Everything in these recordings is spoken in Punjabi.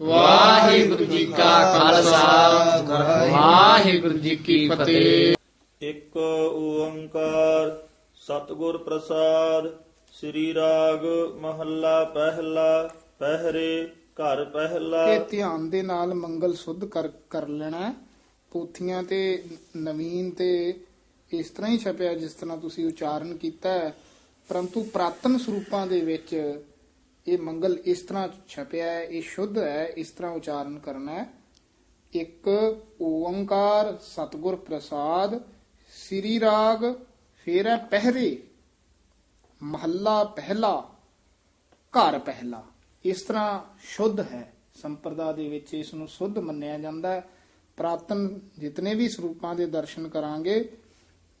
ਵਾਹਿਗੁਰੂ ਜੀ ਕਾ ਖਾਲਸਾ। ਵਾਹਿਗੁਰੂ ਜੀ ਕੀ ਫਤਿਹ। ਇੱਕ ਓੰਕਾਰ ਸਤਿਗੁਰ ਪ੍ਰਸਾਦ ਸ੍ਰੀ ਰਾਗ ਮਹੱਲਾ ਪਹਿਲਾ ਪਹਿਰੇ ਘਰ ਪਹਿਲਾ। ਇਹ ਧਿਆਨ ਦੇ ਨਾਲ ਮੰਗਲ ਸੁੱਧ ਕਰ ਕਰ ਲੈਣਾ। ਪੋਥੀਆਂ ਤੇ ਨਵੀਨ ਤੇ ਇਸ ਤਰ੍ਹਾਂ ਹੀ ਛਪਿਆ ਜਿਸ ਤਰ੍ਹਾਂ ਤੁਸੀਂ ਉਚਾਰਨ ਕੀਤਾ ਹੈ। ਪਰੰਤੂ ਪ੍ਰਾਤਨ ਸਰੂਪਾਂ ਦੇ ਵਿੱਚ ਇਹ ਮੰਗਲ ਇਸ ਤਰ੍ਹਾਂ ਛਪਿਆ ਹੈ, ਇਹ ਸ਼ੁੱਧ ਹੈ, ਇਸ ਤਰ੍ਹਾਂ ਉਚਾਰਨ ਕਰਨਾ ਹੈ। ਇੱਕ ਓੰਕਾਰ, ਸਤਿਗੁਰ ਪ੍ਰਸਾਦ, ਸ੍ਰੀ ਰਾਗ, ਫੇਰ ਪਹਿਰੇ, ਮਹੱਲਾ ਪਹਿਲਾ, ਘਰ ਪਹਿਲਾ। ਇਸ ਤਰ੍ਹਾਂ ਸ਼ੁੱਧ ਹੈ। ਸੰਪਰਦਾ ਦੇ ਵਿੱਚ ਇਸ ਨੂੰ ਸ਼ੁੱਧ ਮੰਨਿਆ ਜਾਂਦਾ ਹੈ। ਪ੍ਰਾਤਨ ਜਿਤਨੇ ਵੀ ਸਰੂਪਾਂ ਦੇ ਦਰਸ਼ਨ ਕਰਾਂਗੇ,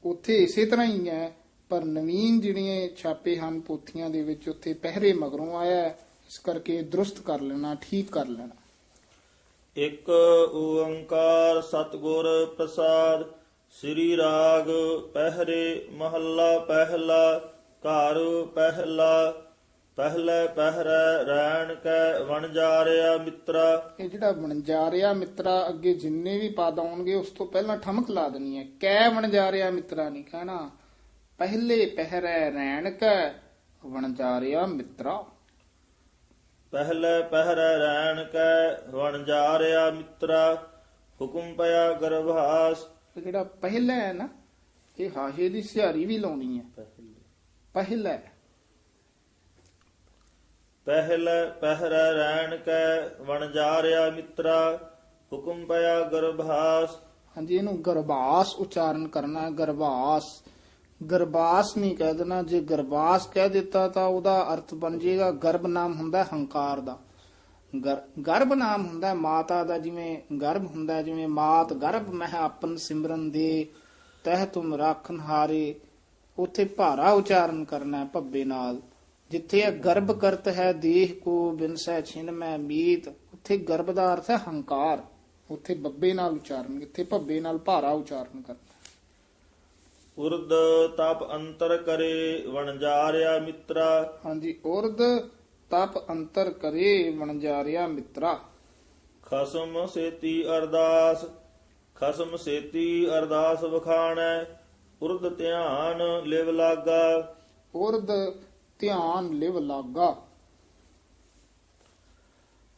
ਉੱਥੇ ਇਸੇ ਤਰ੍ਹਾਂ ਹੀ ਹੈ। ਪਰ ਨਵੀਨ ਜਿਹੜੀਆਂ ਛਾਪੇ ਹਨ ਪੋਥੀਆਂ ਦੇ ਵਿੱਚ ਉੱਥੇ ਪਹਿਰੇ ਮਗਰੋਂ ਆਇਆ। ਇਸ ਕਰਕੇ ਦਰੁਸਤ ਕਰ ਲੈਣਾ ਠੀਕ ਕਰ ਲੈਣਾ। ਇੱਕ ਓੰਕਾਰ ਸਤਿਗੁਰ ਪ੍ਰਸਾਦ ਸ੍ਰੀ ਰਾਗ ਪਹਿਰੇ ਮਹੱਲਾ ਪਹਿਲਾ ਘਰ ਪਹਿਲਾ ਪਹਿਲੇ ਪਹਿਰੇ ਰਹਿਣ ਕੈ ਵਣਜਾਰਿਆ ਮਿੱਤਰਾ। ਇਹ ਜਿਹੜਾ ਵਣਜਾਰਿਆ ਮਿੱਤਰਾ ਅੱਗੇ ਜਿੰਨੇ ਵੀ ਪਦ ਆਉਣਗੇ ਉਸ ਤੋਂ ਪਹਿਲਾਂ ਠਮਕ ਲਾ ਦੇਣੀ ਹੈ। ਕੈ ਵਣਜਾਰਿਆ ਮਿੱਤਰਾ ਨਹੀਂ ਕਹਿਣਾ। ਪਹਿਲੇ ਪਹਿਰੇ ਰਹਿਣ ਕੈ ਵਣਜਾਰਿਆ ਮਿੱਤਰਾ। ਪਹਿਲੇ ਪਹਿਰੇ ਰਹਿਣ ਕੈ ਵਣਜਾਰਿਆ ਮਿੱਤਰਾ ਹੁਕਮ ਪਿਆ ਗਰਭਾਸ। ਜਿਹੜਾ ਪਹਿਲਾ ਹੈ ਨਾ ਇਹ ਹਾਸ਼ੇ ਦੀ ਸਿਹਾਰੀ ਵੀ ਲਾਉਣੀ ਹੈ। ਪਹਿਲਾ। ਪਹਿਲੇ। ਪਹਿਰੇ ਰਹਿਣ ਕੈ ਵਣਜਾਰਿਆ ਮਿੱਤਰਾ ਹੁਕਮ ਪਿਆ ਗਰਭਾਸ। ਹਾਂਜੀ ਇਹਨੂੰ ਗਰਭਾਸ ਉਚਾਰਨ ਕਰਨਾ ਹੈ ਗਰਭਾਸ। ਗਰਬਾਸ ਨਹੀਂ ਕਹਿ ਦੇਣਾ। ਜੇ ਗਰਭਾਸ ਕਹਿ ਦਿੱਤਾ ਤਾਂ ਉਹਦਾ ਅਰਥ ਬਣ ਜਾਏਗਾ ਗਰਭ ਨਾਮ ਹੁੰਦਾ ਹੰਕਾਰ ਦਾ। ਗਰਭ ਨਾਮ ਹੁੰਦਾ ਮਾਤਾ ਦਾ, ਜਿਵੇਂ ਗਰਭ ਹੁੰਦਾ ਜਿਵੇਂ ਮਾਤ ਗਰਭ ਮਹਿ ਆਪਨ ਸਿਮਰਨ ਦੇ, ਤਹਿ ਤੁਮ ਰਾਖਨ ਹਾਰੇ। ਉਥੇ ਭਾਰਾ ਉਚਾਰਨ ਕਰਨਾ ਭੱਬੇ ਨਾਲ। ਜਿੱਥੇ ਇਹ ਗਰਭ ਕਰਤ ਹੈ, ਦੇਹ ਕੋ ਬਿਨਸੈ ਛਿਨ ਮੈਂ ਮੀਤ। ਉਥੇ ਗਰਭ ਦਾ ਅਰਥ ਹੈ ਹੰਕਾਰ। ਉਥੇ ਬੱਬੇ ਨਾਲ ਉਚਾਰਨ, ਇੱਥੇ ਭੱਬੇ ਨਾਲ ਭਾਰਾ ਉਚਾਰਨ ਕਰਨਾ। ਉਰਦ ਤਪ ਅੰਤਰ ਕਰੇ ਵਣਜਾਰਿਆ ਮਿੱਤਰਾ। ਹਾਂਜੀ ਉਰਦ ਤਪ ਅੰਤਰ ਕਰੇ ਵਣਜਾਰਿਆ ਮਿੱਤਰਾ। ਖਸਮ ਸੇਤੀ ਅਰਦਾਸ ਖਸਮ ਸੇਤੀ ਅਰਦਾਸ ਵਖਾਣੈ ਉਰਦ ਧਿਆਨ ਲਿਵ ਲਾਗਾ। ਉਰਦ ਧਿਆਨ ਲਿਵ ਲਾਗਾ।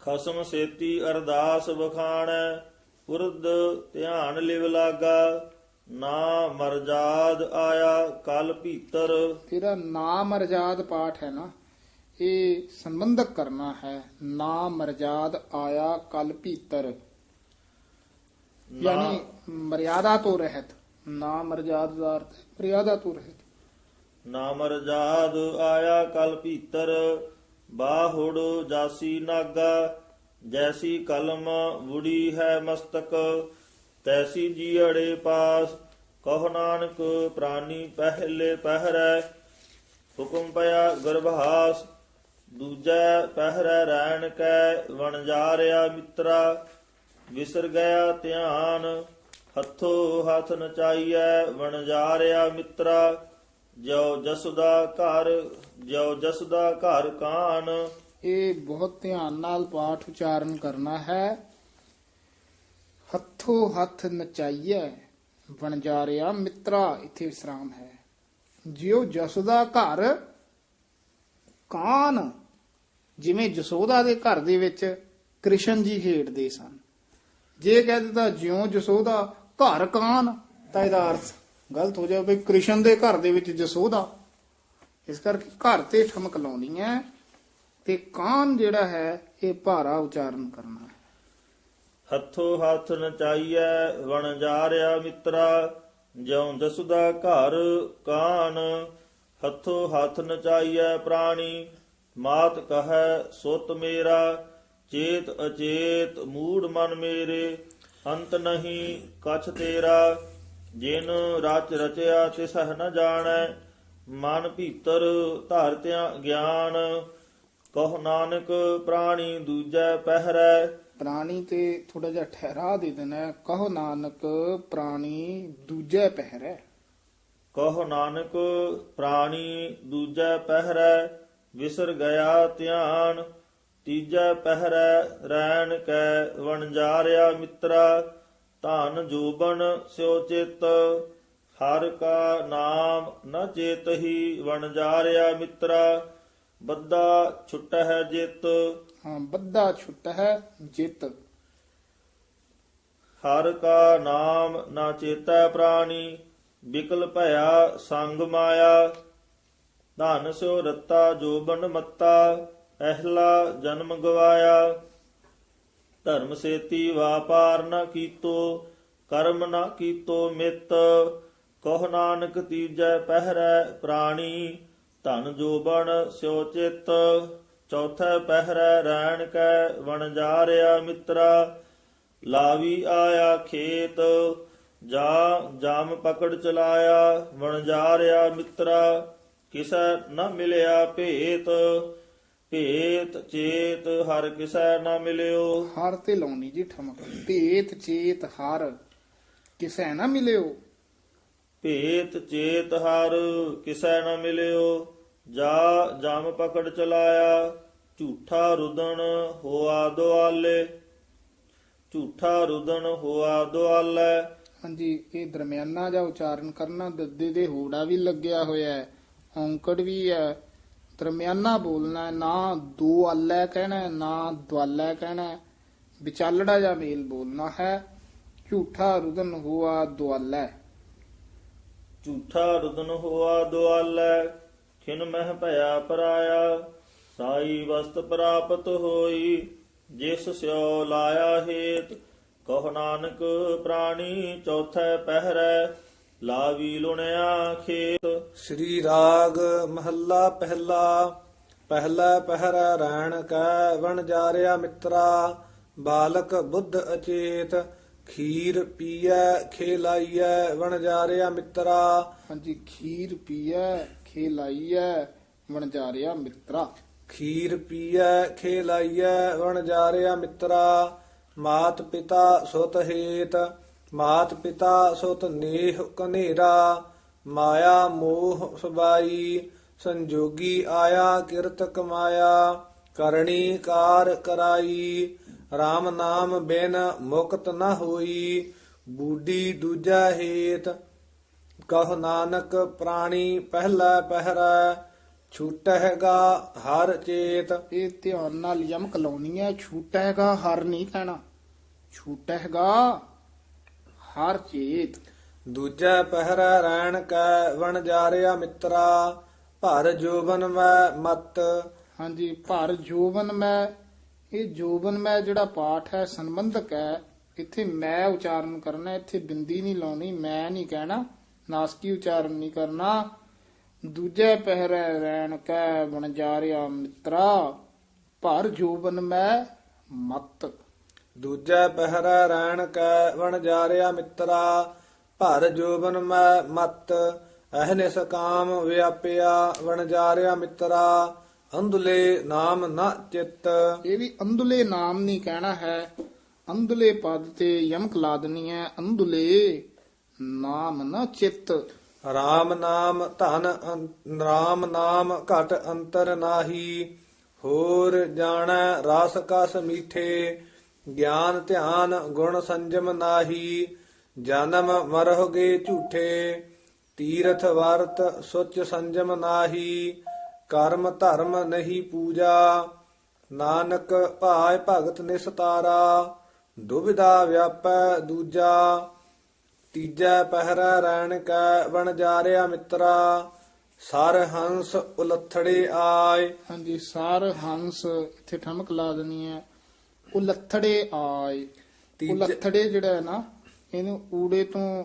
ਖਸਮ ਸੇਤੀ ਅਰਦਾਸ ਵਖਾਣੈ ਉਰਦ ਧਿਆਨ ਲਿਵ ਲਾਗਾ। ਨਾ ਮਰਜਾਦ ਆਇਆ ਕਲ ਭੀਤਰ। ਤੇਰਾ ਨਾਮ ਮਰਜਾਦ ਪਾਠ ਹੈ ਨਾ ਇਹ ਸੰਬੰਧਕ ਕਰਨਾ ਹੈ। ਨਾਮ ਮਰਜਾਦ ਆਇਆ ਕਲ ਭੀਤਰ। ਯਾਨੀ ਮਰਿਆਦਾ ਤੋਂ ਰਹਿਤ। ਨਾਮ ਮਰਜਾਦ ਦਾ ਅਰਥ ਮਰਿਆਦਾ ਤੋਂ ਰਹਿਤ। ਨਾ ਮਰਜਾਦ ਆਇਆ ਕਲ ਭੀਤਰ। ਬਾਹੁੜ ਜਾਸੀ ਨਾਗਾ ਜੈਸੀ ਕਲਮ ਵੁੜੀ ਹੈ ਮਸਤਕ। ਤੈਸੀ ਜੀੜੇ ਪਾਸ, ਕਹ ਨਾਨਕ ਪ੍ਰਾਨੀ ਪਹਿਲੇ ਪਹਿਰੈ, ਹੁਕਮ ਪਿਆ ਗਰਭਾਸ, ਦੂਜਾ ਪਹਿਰੈ ਰਹਿਣ ਕੈ ਵਣਜਾਰਿਆ ਮਿੱਤਰਾ, ਵਿਸਰ ਗਿਆ ਧਿਆਨ, ਹੱਥੋ ਹੱਥ ਨਚਾਈਐ ਵਣਜਾਰਿਆ ਮਿੱਤਰਾ ਜੋ ਜਸੁਦਾ ਘਰ ਜੋ ਜਸਦਾ ਘਰ ਕਾਨ। ਇਹ ਬਹੁਤ ਧਿਆਨ ਨਾਲ ਪਾਠ ਉਚਾਰਨ ਕਰਨਾ ਹੈ। ਹੱਥੋ ਹੱਥ ਨਚਾਈਐ ਵਣਜਾਰਿਆ ਮਿੱਤਰਾ, ਇੱਥੇ ਵਿਸਰਾਮ ਹੈ। ਜਿਉ ਜਸੋਦਾ ਘਰ ਕਾਨ, ਜਿਵੇਂ ਜਸੋਦਾ ਦੇ ਘਰ ਦੇ ਵਿੱਚ ਕ੍ਰਿਸ਼ਨ ਜੀ ਖੇਡਦੇ ਸਨ। ਜੇ ਕਹਿ ਦਿੱਤਾ, ਜਿਉ ਜਸੋਦਾ ਘਰ ਕਾਨ, ਤਾਂ ਇਹਦਾ ਅਰਥ ਗਲਤ ਹੋ ਜਾਵੇ ਵੀ ਕ੍ਰਿਸ਼ਨ ਦੇ ਘਰ ਦੇ ਵਿੱਚ ਜਸੋਦਾ। ਇਸ ਕਰਕੇ ਘਰ ਤੇ ਠਮਕ ਲਾਉਣੀ ਹੈ ਤੇ ਕਾਨ ਜਿਹੜਾ ਹੈ, ਇਹ ਭਾਰਾ ਉਚਾਰਨ ਕਰਨਾ ਹੈ। ਹੱਥੋ ਹੱਥ ਨਚਾਈਐ ਵਣਜਾਰਿਆ ਮਿੱਤਰਾ, ਜਿਉ ਜਸੁਦਾ ਘਰ ਕਾਨ। ਹੱਥੋ ਹੱਥ ਨਚਾਈਐ ਪ੍ਰਾਣੀ, ਮਾਤ ਕਹੈ ਸੁਤ ਮੇਰਾ, ਚੇਤ ਅਚੇਤ ਮੂੜ ਮਨ ਮੇਰੇ। ਅੰਤ ਨਹੀਂ ਕਛ ਤੇਰਾ, ਜਿਨ ਰਚ ਰਚਿਆ ਤਿਸਹਿ ਨ ਜਾਣੈ। ਮਨ ਭੀਤਰ ਧਾਰਤਿਆ ਗਿਆਨ, ਕਹ ਨਾਨਕ ਪ੍ਰਾਣੀ ਦੂਜੈ ਪਹਿਰੈ। ਪ੍ਰਾਣੀ ਤੇ ਥੋੜਾ ਜਿਹਾ ਠਹਿਰਾ ਦੇ ਦੇਣਾ ਹੈ। ਕਹੋ ਨਾਨਕ, ਪ੍ਰਾਣੀ ਦੂਜੇ ਪਹਿਰੇ। ਕਹ ਨਾਨਕ, ਪ੍ਰਾਣੀ ਦੂਜੈ ਪਹਿਰੈ, ਵਿਸਰ ਗਿਆ ਧਿਆਨ। ਤੀਜਾ ਪਹਿਰੈ, ਰੈਣ ਕੈ ਵਣਜਾਰਿਆ ਮਿੱਤਰਾ। ਧਨ ਜੋਬਨ ਸਿਓ ਚਿਤ, ਹਰ ਕਾ ਨਾਮ ਨ ਚੇਤਹੀ ਵਣਜਾਰਿਆ ਮਿੱਤਰਾ। ਬੱਦਾ ਛੁੱਟ ਹੈ ਜਿਤ ਹਾਂ, ਬੱਧਾ ਛੁੱਟ ਹੈ ਜਿਤ। ਹਰ ਕਾ ਨਾਮ ਨਾ ਚੇਤੈ ਪ੍ਰਾਣੀ ਵਿਕਲ ਭਇਆ ਸੰਗ ਮਾਇਆ। ਧਨ ਸਿਓ ਰੱਤਾ ਜੋਬਨ ਮੱਤਾ, ਅਹਲਾ ਜਨਮ ਗਵਾਇਆ। ਧਰਮ ਸੇਤੀ ਵਾਪਾਰ ਨਾ ਕੀਤੋ, ਕਰਮ ਨਾ ਕੀਤੋ ਮਿਤ। ਕਹ ਨਾਨਕ ਤੀਜੈ ਪਹਿਰੈ ਪ੍ਰਾਣੀ, ਧਨ ਜੋਬਨ ਸਿਉ ਚਿਤ। ਚੌਥੈ ਪਹਿਰੈ ਰਹਿਣ ਕੈ ਵਣਜਾਰਿਆ ਮਿੱਤਰਾ ਲਾਵੀ ਆਇਆ ਖੇਤ ਜਾ ਜਾਮ ਪਕੜ ਚਲਾਇਆ ਵਣਜਾਰਿਆ ਮਿੱਤਰਾ ਕਿਸੈ ਨ ਮਿਲਿਆ ਭੇਤ ਭੇਤ ਚੇਤ ਹਰ ਕਿਸੈ ਨ ਮਿਲਿਓ। ਹਰ ਤੇ ਲਾਉਣੀ ਜੀ ਠਮਕ ਭੇਤ ਚੇਤ ਹਰ ਕਿਸੈ ਨਾ ਮਿਲਿਓ। ਭੇਤ ਚੇਤ ਹਰ ਕਿਸੈ ਨ ਮਿਲਿਓ ਜਾ ਜਾਮ ਪਕੜ ਚਲਾਇਆ ਝੂਠਾ ਰੁਦਨ ਹੋਆ ਦੁਆਲੇ ਝੂਠਾ ਰੁਦਨ ਹੋਆ ਦੁਆਲੇ। ਹਾਂਜੀ ਇਹ ਦਰਮਿਆਨਾ ਜਾਂ ਉਚਾਰਨ ਕਰਨਾ ਦੱਦੇ ਦੇ ਹੋੜਾ ਵੀ ਲੱਗਿਆ ਹੋਇਆ ਹੈ ਔਂਕੜ ਵੀ ਹੈ। ਦਰਮਿਆਨਾ ਬੋਲਣਾ ਹੈ, ਨਾ ਦੋ ਆਲੈ ਕਹਿਣਾ ਹੈ, ਨਾ ਦਵਾਲੈ ਕਹਿਣਾ ਹੈ। ਵਿਚਾਲੜਾ ਜਾਂ ਮੇਲ ਬੋਲਣਾ ਹੈ ਝੂਠਾ ਰੁਦਨ ਹੋਆ ਦੁਆਲੈ। ਝੂਠਾ ਰੁਦਨ ਹੋਆ ਦੁਆਲੇ ਖਿਨ ਮਹਿ ਭਇਆ ਪਰਾਇਆ। ਸਾਈ ਵਸਤ ਪ੍ਰਾਪਤ ਹੋਈ ਜਿਸ ਸਿਓ ਲਾਇਆ ਹੇਤ ਕਹ ਨਾਨਕ ਪ੍ਰਾਣੀ ਚੌਥੈ ਪਹਿਰੈ ਲਾਵੀ ਲੁਣਿਆ ਖੇਤ। ਸ੍ਰੀ ਰਾਗ ਮਹੱਲਾ ਪਹਿਲਾ ਪਹਿਲਾ ਪਹਿਰਾ ਰਹਿਣ ਕੈ ਵਣ ਜਾਰਿਆ ਮਿੱਤਰਾ ਬਾਲਕ ਬੁੱਧ ਅਚੇਤ ਖੀਰ ਪੀਐ ਖੇਲਾਈਐ ਵਣ ਜਾਰਿਆ ਮਿੱਤਰਾ। ਹਾਂਜੀ ਖੀਰ ਪੀਐ ਖੇਲਾਈਐ ਵਣਜਾਰਿਆ ਮਿੱਤਰਾ। ਖੀਰ ਪੀਐ, ਖੇਲਾਈਐ ਵਣ ਜਾਰਿਆ ਮਿੱਤਰਾ, ਮਾਤ ਪਿਤਾ ਸੁਤ ਹੇਤ, ਮਾਤ ਪਿਤਾ ਸੁਤ ਨੇਹ ਕਨੇਰਾ ਮਾਇਆ ਮੋਹ ਸੁਬਾਈ, ਸੰਜੋਗੀ ਆਇਆ ਕਿਰਤ ਕਮਾਇਆ, ਕਰਣੀ ਕਾਰ ਕਰਾਈ RAM ਨਾਮ ਬਿਨ ਮੁਕਤ ਨ ਹੋਈ, ਬੂਡੀ ਦੂਜਾ ਹੇਤ, ਕਹ ਨਾਨਕ ਪ੍ਰਾਣੀ ਪਹਿਲਾ ਪਹਿਰਾ ਛੂਟਹਿਗਾ ਹਰ ਚੇਤ। ਇਹ ਧਿਆਨ ਨਾਲ ਯਮਕ ਲਾਉਣੀ ਹੈ ਛੂਟੈਗਾ ਹਰ ਨਹੀਂ ਕਹਿਣਾ। ਛੂਟੈਗਾ ਹਰ ਚੇਤ। ਦੂਜਾ ਪਹਿਰਾ ਰਹਿਣ ਕੈ ਵਣ ਜਾਰਿਆ ਮਿੱਤਰਾ ਭਰ ਜੋਬਨ ਮੈਂ ਮਤ। ਹਾਂਜੀ ਭਰ ਜੋਬਨ ਮੈਂ ਇਹ ਜੋਬਨ ਮੈਂ ਜਿਹੜਾ ਪਾਠ ਹੈ ਸੰਬੰਧਕ ਹੈ ਇੱਥੇ ਮੈਂ ਉਚਾਰਨ ਕਰਨਾ ਇੱਥੇ ਬਿੰਦੀ ਨਹੀਂ ਲਾਉਣੀ ਮੈਂ ਨਹੀਂ ਕਹਿਣਾ ਨਾਸਕੀ ਉਚਾਰਨ ਨਹੀਂ ਕਰਨਾ। ਦੂਜੇ ਪਹਿਰੇ ਰਹਿਣ ਕੈ ਵਣਜਾਰਿਆ ਮਿੱਤਰਾ ਭਰ ਜੋਬਨ ਮੈਂ ਮਤ। ਦੂਜਾ ਪਹਿਰਾ ਰਹਿਣ ਕੈ ਵਣ ਜਾਰਿਆ ਮਿੱਤਰਾ ਭਰ ਜੋਬਨ ਮੈਂ ਮਤ। ਅਹਨਿਸ ਕਾਮ ਵਿਆਪਿਆ ਵਣ ਜਾਰਿਆ ਮਿੱਤਰਾ ਅੰਧਲੇ ਨਾਮ ਨ ਚਿੱਤ। ਇਹ ਵੀ ਅੰਧਲੇ ਨਾਮ ਨਹੀਂ ਕਹਿਣਾ ਹੈ। ਅੰਧਲੇ ਪਦ ਤੇ ਯਮਕ ਲਾ ਦੇਣੀ ਹੈ ਅੰਧਲੇ ਨਾਮ ਨਾ ਚਿੱਤ। RAM ਨਾਮ ਧਨ ਅੰ- RAM ਨਾਮ ਘਟ ਅੰਤਰ ਨਾਹੀ, ਹੋਰ ਜਾਣੈ ਰਸ ਕਸ ਮੀਠੇ, ਗਿਆਨ ਧਿਆਨ ਗੁਣ ਸੰਜਮ ਨਾਹੀ, ਜਨਮ ਮਰਹੁਗੇ ਝੂਠੇ, ਤੀਰਥ ਵਰਤ ਸੁਚ ਸੰਜਮ ਨਾਹੀ, ਕਰਮ ਧਰਮ ਨਹੀਂ ਪੂਜਾ, ਨਾਨਕ ਭਾਇ ਭਗਤ ਨਿਸਤਾਰਾ ਦੁਬਿਦਾ ਵਿਆਪੈ ਦੂਜਾ ਤੀਜਾ ਪਹਿਰਾ ਰਹਿਣ ਕੈ ਵਣ ਜਾਰਿਆ ਮਿੱਤਰਾ ਸਰ ਹੰਸ ਉਲਥੜੇ ਆਏ। ਹਾਂਜੀ ਸਾਰ ਹੰਸ ਇੱਥੇ ਠਮਕ ਲਾ ਦੇਣੀ ਹੈ। ਉਲੱਥੜੇ ਆਏ। ਉਲੱਥੜੇ ਜਿਹੜਾ ਹੈ ਨਾ ਇਹਨੂੰ ਊੜੇ ਤੋਂ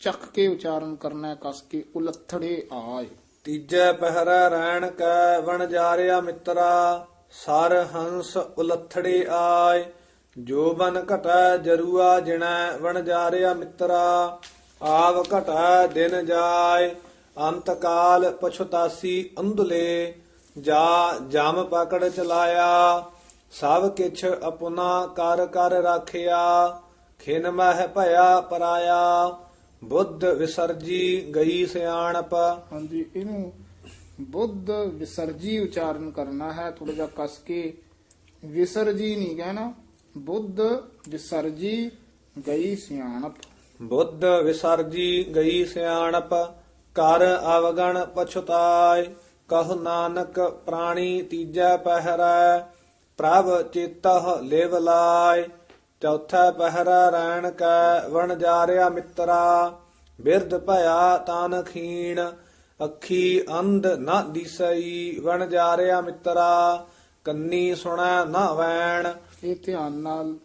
ਚੱਕ ਕੇ ਉਚਾਰਨ ਕਰਨਾ ਹੈ ਕਸ ਕੇ ਉਲੱਥੜੇ ਆਏ। ਤੀਜਾ ਪਹਿਰਾ ਰਹਿਣ ਕੈ ਵਣ ਜਾਰਿਆ ਮਿੱਤਰਾ ਸਰ ਹੰਸ ਉਲਥੜੇ ਆਏ। ਜੋ ਬਨ ਘਟੈ ਜਰੂਆ ਜਿਣੈ, ਵਣ ਮਿੱਤਰਾ, ਆਵ ਘਟੈ ਦਿਨ ਜਾਏ ਅੰਤ ਕਾਲ ਪਛਤਾਸੀ ਅੰਧਲੇ, ਜਾ ਜਮ ਪਕੜ ਚਲਾਇਆ, ਸਭ ਕਿਛ ਅਪੁਨਾ ਕਰ ਕਰ ਰਾਖਿਆ, ਖਿਨ ਮਹਿ ਭਇਆ ਪਰਾਇਆ, ਬੁੱਧ ਵਿਸਰਜੀ ਗਈ ਸਿਆਣਪ। ਹਾਂਜੀ, ਇਹਨੂੰ ਬੁੱਧ ਵਿਸਰਜੀ ਉਚਾਰਨ ਕਰਨਾ ਹੈ ਥੋੜਾ ਜਿਹਾ ਕਸ ਕੇ, ਵਿਸਰਜੀ ਨਹੀਂ ਕਹਿਣਾ। ਬੁੱਧ ਵਿਸਰਜੀ ਗਈ ਸਿਆਣਪ। ਬੁੱਧ ਵਿਸਰਜੀ ਗਈ ਸਿਆਣਪ, ਕਰ ਅਵਗਣ ਪਛਤਾਏ, ਕਹ ਨਾਨਕ ਪ੍ਰਾਣੀ ਤੀਜਾ ਪਹਿਰਾ, ਪ੍ਰਭ ਚੇਤਹ ਲਿਵ ਲਾਇ ਚੌਥਾ ਪਹਿਰਾ ਰਹਿਣ ਕੈ ਵਣ ਜਾਰਿਆ ਮਿੱਤਰਾ, ਬਿਰਧ ਭਇਆ ਤਾਨ ਖੀਣ, ਅੱਖੀ ਅੰਧ ਨਾ ਦਿਸਈ, ਵਣ ਜਾਰਿਆ ਮਿੱਤਰਾ, ਕੰਨੀ ਸੁਣੈ ਨਾ ਵੈਣ ਇਹ ਧਿਆਨ ਨਾਲ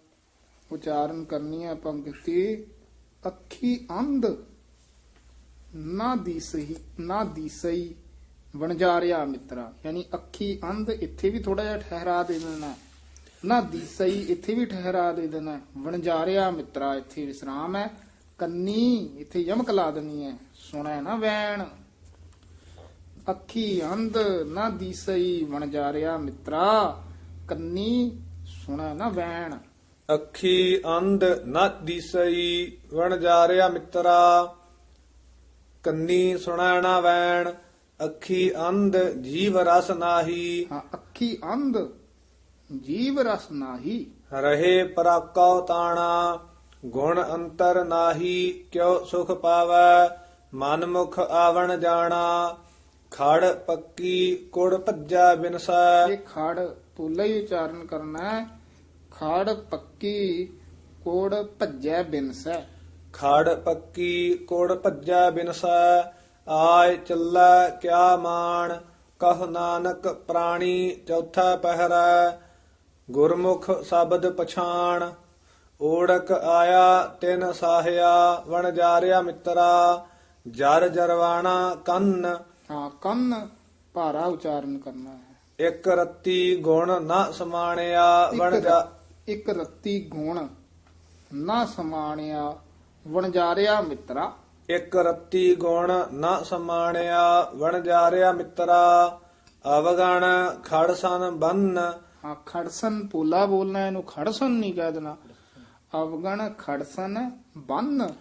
ਉਚਾਰਨ ਕਰਨੀ ਹੈ ਪੰਕਤੀ ਅੱਖੀ ਅੰਧ ਨਾ ਦੀਸਈ ਨਾ ਦੀਸਈ ਵਣਜਾਰਿਆ ਮਿੱਤਰਾ। ਯਾਨੀ ਅੱਖੀ ਅੰਧ ਇੱਥੇ ਵੀ ਥੋੜਾ ਜਿਹਾ ਠਹਿਰਾ ਦੇ ਦੇਣਾ ਹੈ। ਨਾ ਦੀਸਈ ਇੱਥੇ ਵੀ ਠਹਿਰਾ ਦੇ ਦੇਣਾ ਵਣਜਾਰਿਆ ਮਿੱਤਰਾ, ਇੱਥੇ ਵਿਸਰਾਮ ਹੈ। ਕੰਨੀ ਇੱਥੇ ਯਮਕ ਲਾ ਦੇਣੀ ਹੈ। ਸੁਣੈ ਨਾ ਵੈਣ। ਅੱਖੀ ਅੰਧ, ਨਾ ਦੀਸਈ ਵਣਜਾਰਿਆ ਮਿੱਤਰਾ। ਕੰਨੀ ਸੁਣੈ ਨਾ ਵੈਣ। ਅੱਖੀ ਅੰਧ ਨਾ ਦਿਸਈ ਵਣ ਜਾਰਿਆ ਮਿੱਤਰਾ। ਕੰਨੀ ਸੁਣੈ ਨਾ ਵੈਣ ਅੱਖੀ ਅੰਧ ਜੀਵ ਰਸ ਨਾਹੀ। ਹਾਂ ਅੱਖੀ ਅੰਧ ਜੀਵ ਰਸ ਨਾਹੀ। ਰਹੇ ਪਰਾਕਉ ਤਾਣਾ ਗੁਣ ਅੰਤਰ ਨਾਹੀ ਕਿਉ ਸੁਖ ਪਾਵੈ ਮਨ ਮੁਖ ਆਵਣ ਜਾਣਾ। ਖੜ ਪੱਕੀ ਕੁੜ ਭੱਜਾ ਬਿਨਸੈ। ਇਹ ਖੜ ਪੂਲਾ ਹੀ ਉਚਾਰਨ ਕਰਨਾ ਹੈ। ਖੜ ਪੱਕੀ ਕੋੜ ਭੱਜੈ ਬਿਨਸੈ। ਖੜ ਪੱਕੀ ਕੋੜ ਭੱਜਾ ਬਿਨਸੈ। ਆਇ ਚੱਲੈ ਕਿਆ ਮਾਣ ਕਹ ਨਾਨਕ ਪ੍ਰਾਣੀ ਚੌਥਾ ਪਹਿਰਾ। ਗੁਰਮੁਖ ਸ਼ਬਦ ਪਛਾਣ ਓੜਕ ਆਇਆ ਤਿਨ ਸਾਹਿਆ ਵਣ ਜਾਰਿਆ ਮਿੱਤਰਾ। ਜਰ ਜਰਵਾਣਾ ਕੰਨ ਹਾਂ ਕੰਨ ਭਾਰਾ ਉਚਾਰਨ ਕਰਨਾ ਹੈ। ਇੱਕ ਰੱਤੀ ਗੁਣ ਨਾ ਸਮਾਣਿਆ ਵਣ ਇੱਕ ਜਾ ਰ- ਇੱਕ ਰੱਤੀ ਗੁਣ ਨਾ ਸਮਾਣਿਆ ਵਣਜਾਰਿਆ ਮਿੱਤਰਾ। ਇੱਕ ਰੱਤੀ ਗੁਣ ਨਾ ਸਮਾਣਿਆ ਵਣ ਜਾਰਿਆ ਮਿੱਤਰਾ। ਅਵਗਣ ਖੜਸਨ ਬੰਨ। ਹਾਂ ਖੜਸਨ ਪੋਲਾ ਬੋਲਣਾ ਇਹਨੂੰ ਖੜਸਨ ਨਹੀਂ ਕਹਿ ਦੇਣਾ। ਅਵਗਣ ਖੜਸਨ ਬੰਨ।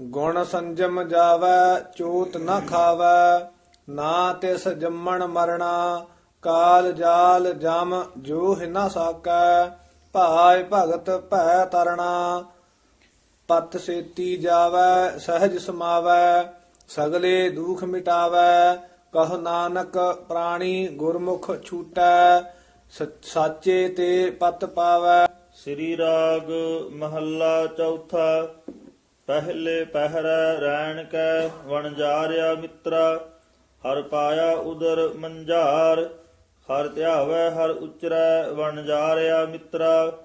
ਗੁਣ ਸੰਜਮ ਜਾਵੈ ਚੋਤ ਨਾ ਖਾਵੈ। ਨਾ ਤਿਸ ਜੰਮਣ ਮਰਣਾ, ਕਾਲ ਜਾਲ ਜਮ ਜੋ ਹਿਨਾ ਸਾਕੈ, ਭਾਇ ਭਗਤ ਭੈ ਤਰਣਾ। ਪਤ ਸੇਤੀ ਜਾਵੈ, ਸਹਿਜ ਸਮਾਵੈ, ਸਗਲੇ ਦੁਖ ਮਿਟਾਵੈ, ਕਹ ਨਾਨਕ ਪ੍ਰਾਣੀ ਗੁਰਮੁਖ ਛੂਟੈ, ਸਾਚੇ ਤੇ ਪਤ ਪਾਵੈ। ਸ੍ਰੀ ਰਾਗ ਮਹੱਲਾ ਚੌਥਾ, ਪਹਿਲੇ ਪਹਿਰ ਰੈਣ ਕੈ, ਵਣਜਾਰਿਆ ਮਿੱਤਰਾ। ਹਰ ਪਾਇਆ ਉਦਰ ਮੰਝਾਰ, ਹਰ ਧਿਆਵੈ ਹਰ ਉਚਰੈ ਵਣਜਾਰਿਆ ਮਿੱਤਰਾ,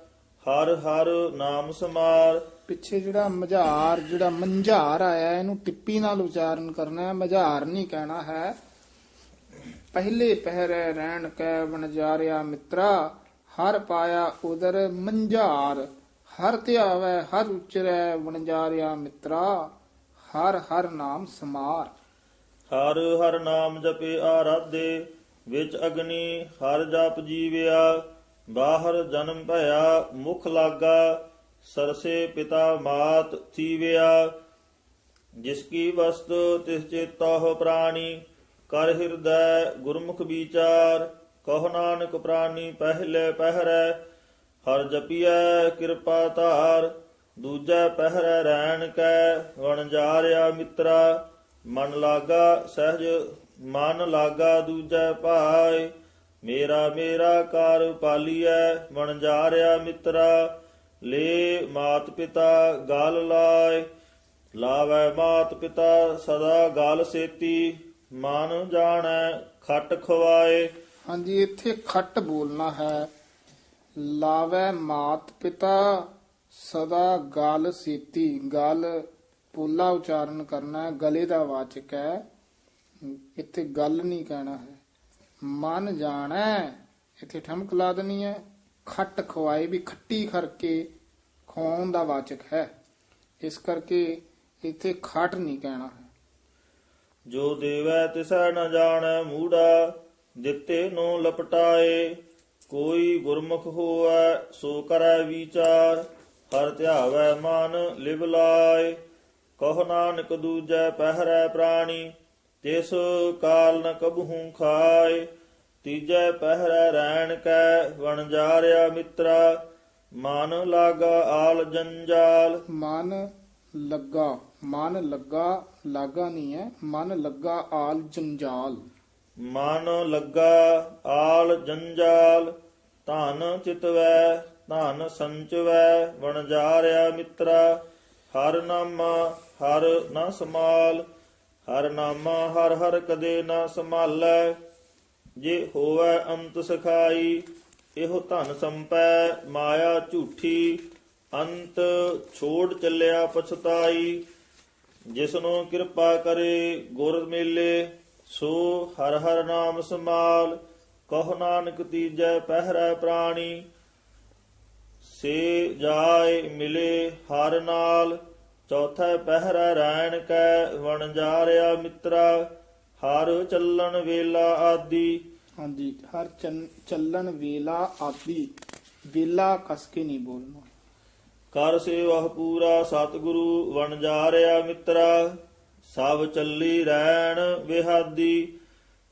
ਹਰ ਹਰ ਨਾਮ ਸਮਾਰ। ਪਿੱਛੇ ਜਿਹੜਾ ਮਝਾਰ, ਜਿਹੜਾ ਮੰਝਾਰ ਆਇਆ, ਇਹਨੂੰ ਟਿੱਪੀ ਨਾਲ ਉਚਾਰਨ ਕਰਨਾ ਹੈ। ਮਝਾਰ ਨਹੀਂ ਕਹਿਣਾ ਹੈ। ਪਹਿਲੇ ਪਹਿਰੇ ਰਹਿਣ ਕੈ ਵਣਜਾਰਿਆ ਮਿੱਤਰਾ, ਹਰ ਪਾਇਆ ਉਦਰ ਮੰਝਾਰ, ਹਰ ਧਿਆਵੈ ਹਰ ਉਚਰੈ ਵਣਜਾਰਿਆ ਮਿੱਤਰਾ, ਹਰ ਹਰ ਨਾਮ ਸਮਾਰ। ਹਰ ਹਰ ਨਾਮ ਜਪੇ ਆਰਾਧੇ, ਵਿੱਚ ਅਗਨੀ ਹਰ ਜਪ ਜੀਵਿਆ, ਬਾਹਰ ਜਨਮ ਭਇਆ ਮੁਖ ਲਾਗਾ, ਸਰਸੇ ਪਿਤਾ ਮਾਤ ਥੀਵਿਆ। ਜਿਸ ਕੀ ਵਸਤ ਤਿਸ ਚੇਤਾ ਪ੍ਰਾਣੀ, ਕਰ ਹਿਰਦੈ ਗੁਰਮੁਖ ਵਿਚਾਰ, ਕਹ ਨਾਨਕ ਪ੍ਰਾਣੀ ਪਹਿਲੇ ਪਹਿਰੈ। ਹਰ ਜਪੀਐ ਕਿਰਪਾ ਧਾਰ, ਦੂਜਾ ਪਹਿਰੈ ਰਹਿਣ ਕੈ, ਵਣਜਾਰਿਆ ਮਿੱਤਰਾ। ਮਨ ਲਾਗਾ ਸਹਿਜ, ਮਨ ਲਾਗਾ ਦੂਜੈ ਭਾਇ। ਮੇਰਾ ਮੇਰਾ ਕਾਰ ਪਾਲੀਐ ਵਣਜਾਰਿਆ ਮਿੱਤਰਾ। ਲੈ ਮਾਤ ਪਿਤਾ ਗਾਲ ਲਾਇ, ਲਾਵੈ ਮਾਤ ਪਿਤਾ ਸਦਾ ਗਾਲ ਸੇਤੀ। ਮਨ ਜਾਣੈ, ਖਟ ਖਵਾਏ ਹਾਂਜੀ, ਇੱਥੇ ਖੱਟ ਬੋਲਣਾ ਹੈ। ਲਾਵੇ ਮਾਤ ਪਿਤਾ ਸਦਾ ਗਾਲ ਸੀਤੀ। ਗਲ ਪੋਲਾ ਉਚਾਰਨ ਕਰਨਾ ਹੈ, ਗਲੇ ਦਾ ਵਾਚਕ ਹੈ। ਇੱਥੇ ਗੱਲ ਨਹੀਂ ਕਹਿਣਾ ਹੈ। ਮਨ ਜਾਣੈ, ਇੱਥੇ ਠਮਕ ਲਾ ਦੇਣੀ ਹੈ। ਖੱਟ ਖਵਾਏ ਵੀ ਖੱਟੀ ਕਰਕੇ ਖਵਾਉਣ ਦਾ ਵਾਚਕ ਹੈ। ਇਸ ਕਰਕੇ ਇੱਥੇ ਖੱਟ ਨਹੀਂ ਕਹਿਣਾ ਹੈ। ਜੋ ਦੇਵੈ ਤਿਸੈ ਨ ਜਾਣੈ ਮੂੜਾ, ਦਿੱਤੇ ਨੂੰ ਲਪਟਾਏ। ਕੋਈ ਗੁਰਮੁਖ ਹੋਐ ਸੋ ਕਰੈ ਵਿਚਾਰ, ਹਰ ਧਿਆਵੈ ਮਨ ਲਿਵ ਲਾਇ ਕਹ ਨਾਨਕ ਦੂਜੈ ਪਹਿਰੈ ਪ੍ਰਾਣੀ ਤਿਸ ਕਾਲ ਨ ਕਬਹੂ ਖਾਏ ਤੀਜੈ ਪਹਿਰੈ ਰਹਿਣ ਕੈ ਵਣਜਾਰਿਆ ਮਿੱਤਰਾ ਮਨ ਲਾਗਾ ਆਲ ਜੰਜਾਲ। ਮਨ ਲੱਗਾ ਮਨ ਲੱਗਾ ਲਾਗਾ ਨਹੀਂ ਹੈ ਮਨ ਲੱਗਾ ਆਲ ਜੰਜਾਲ। ਮਨ ਲੱਗਾ ਆਲ ਜੰਜਾਲ ਧਨ ਚਿਤਵੈ ਧਨ ਸੰਚਵੈ ਵਣਜਾਰਿਆ ਮਿੱਤਰਾ ਹਰ ਨਾਮਾ ਹਰ ਨਾ ਸਮਾਲ ਹਰ ਨਾਮਾ ਹਰ ਹਰ ਕਦੇ ਨਾ ਸੰਭਾਲੈ। ਜੇ ਹੋਵੇ ਅੰਤ ਸਖਾਈ, ਇਹੋ ਧਨ ਸੰਪੈ, ਮਾਇਆ ਝੂਠੀ, ਅੰਤ ਛੋੜ ਚੱਲਿਆ ਪਛਤਾਈ। ਜਿਸਨੂੰ ਕਿਰਪਾ ਕਰੇ ਗੁਰ ਮੇਲੇ, ਸੋ ਹਰ ਹਰ ਨਾਮ ਸਮਾਲ ਕਹ ਨਾਨਕ ਤੀਜੈ ਪਹਿਰੈ ਪ੍ਰਾਣੀ। ਸੇ ਜਾਏ ਮਿਲੇ ਹਰ ਨਾਲ ਚੌਥਾ ਪਹਿਰਾ ਰਹਿਣ ਕੈ ਵਣਜਾਰਿਆ ਮਿੱਤਰਾ ਹਰ ਚੱਲਣ ਵੇਲਾ ਆਦੀ। ਹਾਂਜੀ ਹਰ ਚੱਲਣ ਵੇਲਾ ਆਦੀ ਵੇਲਾ ਕਸ ਕੇ ਨਹੀਂ ਬੋਲਣਾ। ਕਰ ਸੇਵਾ ਪੂਰਾ ਸਤਿਗੁਰੂ ਵਣਜਾਰਿਆ ਮਿੱਤਰਾ ਸਭ ਚੱਲੀ ਰਹਿਣ ਵਿਹਾਦੀ।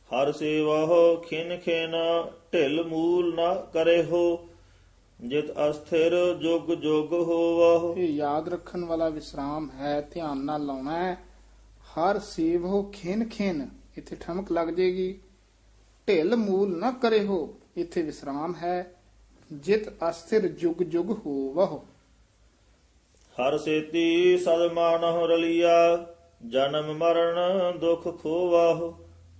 ਹਰ ਸੇਵਾ ਹੋ ਖਿਨ ਖਿਨ ਢਿਲ ਮੂਲ ਨਾ ਕਰੇ ਹੋ ਜਿਤ ਅਸਥਿਰ ਜੁਗ ਜੁਗ ਹੋਵਹੁ। ਇਹ ਯਾਦ ਰੱਖਣ ਵਾਲਾ ਵਿਸਰਾਮ ਹੈ ਧਿਆਨ ਨਾਲ ਲਾਉਣਾ ਹੈ। ਹਰ ਸੇਵ ਹੋ ਖਿਨ ਖਿਨ ਇੱਥੇ ਠਮਕ ਲੱਗ ਜੇਗੀ। ਢਿਲ ਮੂਲ ਨਾ ਕਰੇ ਹੋ ਇੱਥੇ ਵਿਸਰਾਮ ਹੈ। ਜਿਤ ਅਸਥਿਰ ਜੁਗ ਜੁਗ ਹੋਵਹੁ। ਹਰ ਸੇਤੀ ਸਦ ਮਾਨਹੁ ਰਲੀਆ ਜਨਮ ਮਰਨ ਦੁਖ ਖੋਵਹੁ।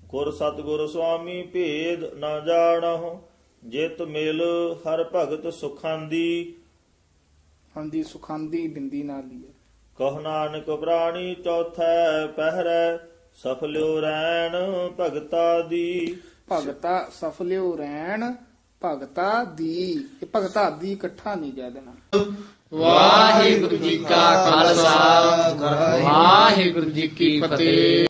ਗੁਰ ਸਤਿਗੁਰ ਸੁਆਮੀ ਭੇਦ ਨਾ ਜਾਣਹੁ। ਜਿਤ ਮਿਲ ਹਰ ਭਗਤ ਸੁਖਾਂਦੀ। ਹਾਂਜੀ ਸੁਖਾਂਦੀ ਬਿੰਦੀ ਨਾਲ ਹੀ ਹੈ। ਕਹ ਨਾਨਕ ਪ੍ਰਾਣੀ ਚੌਥੈ ਪਹਿਰੈ ਸਫਲਿਓ ਰਹਿਣ ਭਗਤਾ ਦੀ। ਭਗਤਾ ਸਫਲਿਓ ਰਹਿਣ ਭਗਤਾ ਦੀ। ਇਹ ਭਗਤਾ ਦੀ ਇਕੱਠਾ ਨਹੀਂ ਕਹਿ ਦੇਣਾ ਵਾਹਿਗੁਰੂ ਜੀ ਕਾ ਖਾਲਸਾ ਵਾਹਿਗੁਰੂ ਜੀ ਕੀ ਫਤਿਹ।